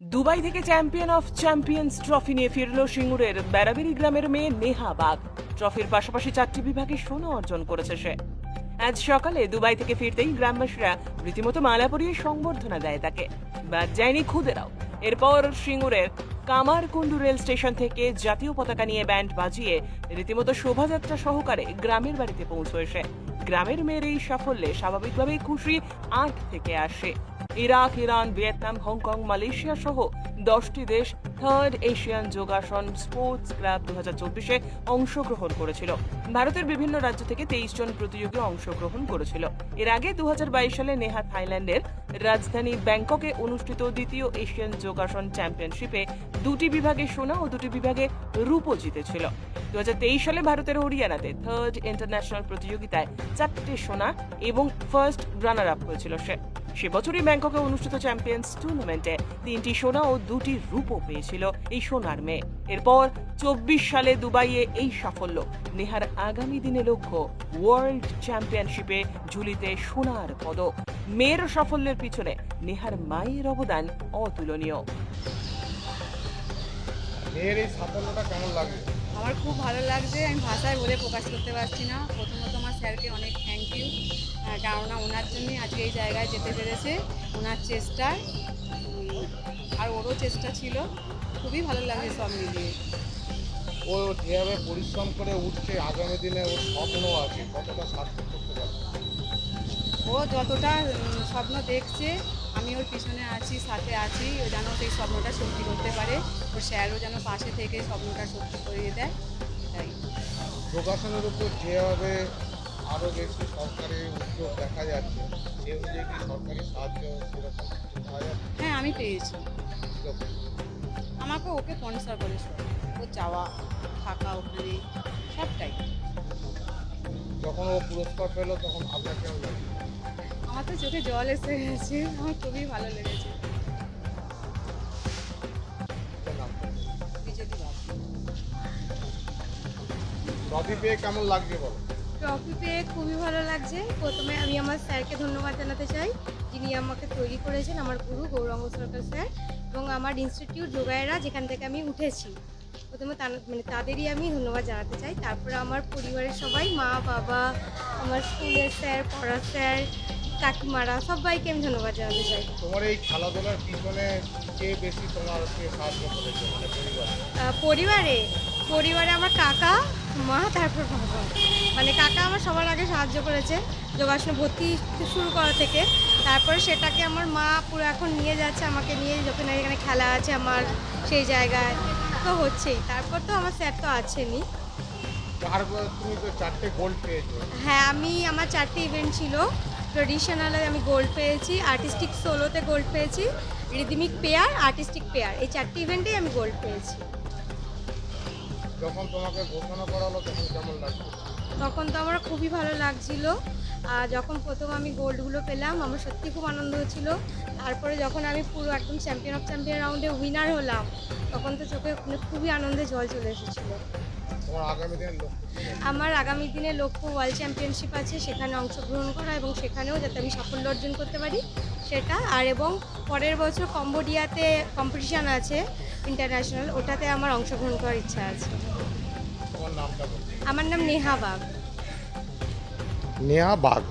Dubai থেকে champion of champions trophy নিয়ে ফিরল সিঙ্গুরের বেড়াবেড়ি গ্রামের মেয়ে নেহা বাগ ট্রফির পাশাপাশি চারটি বিভাগে সোনা অর্জন করেছে সে। আজ সকালে দুবাই থেকে ফিরতেই গ্রামবাসীরা রীতিমতো মালা পরিয়ে সংবর্ধনা দেয় তাকে। বাদ যায়নি খুদেরাও। এরপর সিঙ্গুরের কামারকুন্ডু রেল স্টেশন থেকে জাতীয় পতাকা নিয়ে ব্যান্ড বাজিয়ে রীতিমতো শোভাযাত্রা সহকারে গ্রামের বাড়িতে পৌঁছয় সে। গ্রামের মেয়ের এই সাফল্যে স্বাভাবিকভাবেই খুশি আট থেকে আসে Iraq, Iran, Vietnam, Hong Kong, Malaysia সহ দশটি দেশ third Asian Yogasana sports club দু হাজার চব্বিশে অংশগ্রহণ করেছিল। ভারতের বিভিন্ন রাজ্য থেকে তেইশ জন প্রতিযোগী অংশগ্রহণ করেছিল। এর আগে দু সালে নেহা থাইল্যান্ডের রাজধানী ব্যাংককে অনুষ্ঠিত দ্বিতীয় এশিয়ান যোগাসন চ্যাম্পিয়নশিপে দুটি বিভাগে সোনা ও দুটি বিভাগে রূপো জিতেছিল। দুই হাজার তেইশ সালে ভারতের হরিয়ানাতে থার্ড ইন্টারন্যাশনাল প্রতিযোগিতায় চারটে সোনা এবং ফার্স্ট রানার আপ হয়েছিল সে। সে বছরই ব্যাংককে অনুষ্ঠিত চ্যাম্পিয়ন্স টুর্নামেন্টে তিনটি সোনা ও দুটি রূপও পেয়েছিল এই সোনার মেয়ে। এরপর চব্বিশ সালে দুবাইয়ে এই সাফল্য। নেহার আগামী দিনে লক্ষ্য ওয়ার্ল্ড চ্যাম্পিয়নশিপে ঝুলিতে সোনার পদক। মেয়ের সাফল্যের পিছনে নেহার মায়ের অবদান অতুলনীয়। মেয়ের এই সাফল্যটা কেমন লাগে? আমার খুব ভালো লাগছে। আমি ভাষায় বলে প্রকাশ করতে পারছি না। প্রথমত আমার স্যারকে অনেক থ্যাংক ইউ কেননা ওনার জন্যই আজকে এই জায়গায় যেতে পেরেছে। ওনার চেষ্টা আর ওরও চেষ্টা ছিল। খুবই ভালো লাগে সব মিলিয়ে। ও যেভাবে পরিশ্রম করে উঠছে আগামী দিনে ওর স্বপ্ন আছে কতটা সার্থক করতে পারবে? ও যতটা স্বপ্ন দেখছে আমি ওর পিছনে আছি সাথে আছি ও যেন সেই স্বপ্নটা সত্যি করতে পারে। ওর স্যারও যেন পাশে থেকে স্বপ্নটা সত্যি করিয়ে দেয় এটাই যোগাসনের উপর যেভাবে আরও বেশি সরকারি উদ্যোগ দেখা যাচ্ছে সে অনুযায়ী কি সরকারি সাহায্য সেরকম পাওয়া যাচ্ছে? হ্যাঁ আমি পেয়েছি। আমাকে ওকে স্পন্সর করে ও যাওয়া থাকা ওখানে সবটাই। যখন ও পুরস্কার পেল তখন আপনার কেমন লাগে আমার তো চোখে জল এসে গেছে। আমার খুবই ভালো লেগেছে। ট্রফি পেয়ে কেমন লাগবে বলো? ট্রফি পেয়ে খুবই ভালো লাগছে। প্রথমে আমি আমার স্যারকে ধন্যবাদ জানাতে চাই যিনি আমাকে তৈরি করেছেন আমার গুরু গৌরাঙ্গ সরকার স্যার এবং আমার ইনস্টিটিউট যোগায়রা যেখান থেকে আমি উঠেছি। প্রথমে তা- মানে তাদেরই আমি ধন্যবাদ জানাতে চাই। তারপরে আমার পরিবারের সবাই মা বাবা আমার স্কুলের স্যার পড়ার স্যার কাকিমারা সবাইকে আমি ধন্যবাদ জানাতে চাই। তোমার এই খেলাধুলার পিছনে কে বেশি তোমারকে সাহায্য করেছে মানে পরিবারে পরিবারে আমার কাকা মা তারপর বাবা। মানে কাকা আমার সবার আগে সাহায্য করেছে যোগাসনে ভর্তি শুরু করা থেকে। তারপরে সেটাকে আমার মা পুরো এখন নিয়ে যাচ্ছে আমাকে নিয়ে যখন এখানে খেলা আছে আমার সেই জায়গায়। তো হচ্ছেই। তারপর তো আমার স্যার তো আছেনই। পেয়েছ। হ্যাঁ আমি আমার চারটে ইভেন্ট ছিল। ট্রেডিশনালে আমি গোল্ড পেয়েছি আর্টিস্টিক সোলোতে গোল্ড পেয়েছি রিদিমিক পেয়ার আর্টিস্টিক পেয়ার এই চারটি ইভেন্টেই আমি গোল্ড পেয়েছি। যখন তোমাকে ঘোষণা করা হলো তখন কেমন লাগছে তখন তো আমার খুবই ভালো লাগছিল। আর যখন প্রথম আমি গোল্ডগুলো পেলাম আমার সত্যি খুব আনন্দ হচ্ছিল তারপরে যখন আমি পুরো একদম চ্যাম্পিয়ন অফ চ্যাম্পিয়ন রাউন্ডে উইনার হলাম তখন তো চোখে মানে খুবই আনন্দে জল চলে এসেছিল? আমার আগামী দিনে লক্ষ্য ওয়ার্ল্ড চ্যাম্পিয়নশিপ আছে সেখানে অংশগ্রহণ করা এবং সেখানেও যাতে আমি সাফল্য অর্জন করতে পারি সেটা। আর এবং পরের বছর কম্বোডিয়াতে কম্পিটিশান আছে ইন্টারন্যাশনাল ওটাতে আমার অংশগ্রহণ করার ইচ্ছা আছে। আমার নাম নেহা বাগ। নেহা বাগ।